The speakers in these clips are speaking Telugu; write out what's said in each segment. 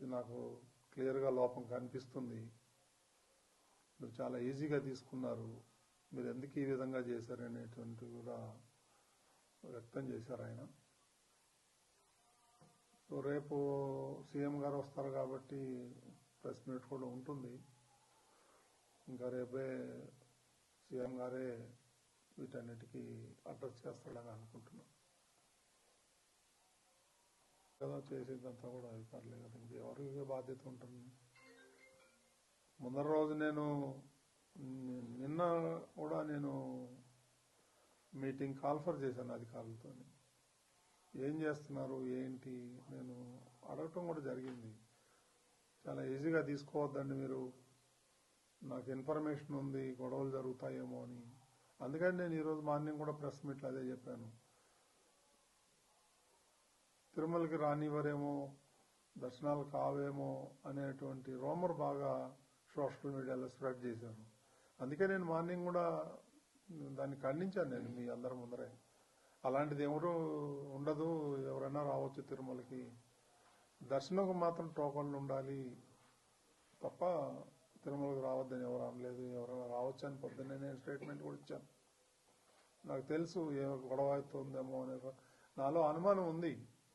ఇది నాకు క్లియర్గా లోపం కనిపిస్తుంది. మీరు చాలా ఈజీగా తీసుకున్నారు. మీరు ఎందుకు ఈ విధంగా చేశారనేటువంటి కూడా వ్యక్తం చేశారు ఆయన. సో రేపు సీఎం గారు వస్తారు కాబట్టి ప్రెస్ మీట్ కూడా ఉంటుంది. ఇంకా రేపే సీఎం గారే వీటన్నిటికీ అడ్రస్ చేస్తాడని అనుకుంటున్నాను కదా చేసేదంతా కూడా అధికారులే కదా ఇంకెవరికి బాధ్యత ఉంటుంది. ముందర రోజు నేను నిన్న కూడా నేను మీటింగ్ కాల్ఫర్ చేశాను అధికారులతో ఏం చేస్తున్నారు? ఏంటి? నేను అడగటం కూడా జరిగింది. చాలా ఈజీగా తీసుకోవద్దండి మీరు. నాకు ఇన్ఫర్మేషన్ ఉంది గొడవలు జరుగుతాయేమో అని. అందుకని నేను ఈరోజు మార్నింగ్ కూడా ప్రెస్ మీట్లో అదే చెప్పాను. తిరుమలకి రానివ్వరేమో దర్శనాలు కావేమో అనేటువంటి రోమర్ బాగా సోషల్ మీడియాలో స్ప్రెడ్ చేశారు. అందుకే నేను మార్నింగ్ కూడా దాన్ని ఖండించాను నేను మీ అందరి ముందరే. అలాంటిది ఎవరు ఉండదు ఎవరైనా రావచ్చు తిరుమలకి. దర్శనంకు మాత్రం టోకన్లు ఉండాలి. తప్ప తిరుమలకు రావద్దని ఎవరు అనలేదు ఎవరైనా రావచ్చు అని పొద్దున్నే నేను స్టేట్మెంట్ కూడా ఇచ్చాను. నాకు తెలుసు ఏ గొడవ అవుతుందేమో అనే నాలో అనుమానం ఉంది.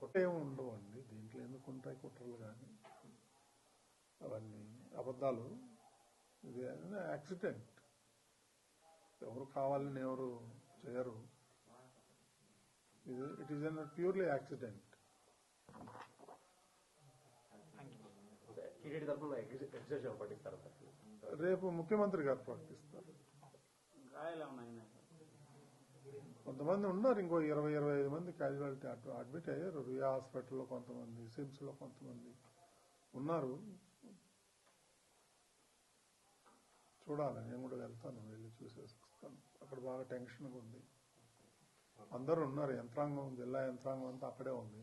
కుట్రేం ఉండవు అండి దీంట్లో ఎందుకు ఉంటాయి కుట్రలు కానీ? అవన్నీ అబద్ధాలు. ఇది యాక్సిడెంట్. ఎవరు కావాలని ఎవరు చేయరు. ఇది it is an purely accident రేపు ముఖ్యమంత్రి గారు ప్రకటిస్తారు. కొంతమంది ఉన్నారు ఇంకో ఇరవై ఇరవై ఐదు మంది క్యాజువాలిటీ అటు అడ్మిట్ అయ్యారు. రియా హాస్పిటల్లో కొంతమంది సిమ్స్లో కొంతమంది ఉన్నారు. చూడాలి నేను కూడా వెళ్తాను వెళ్ళి చూసేసి వస్తాను. అక్కడ బాగా టెన్షన్గా ఉంది. అందరూ ఉన్నారు యంత్రాంగం జిల్లా యంత్రాంగం అంతా అక్కడే ఉంది.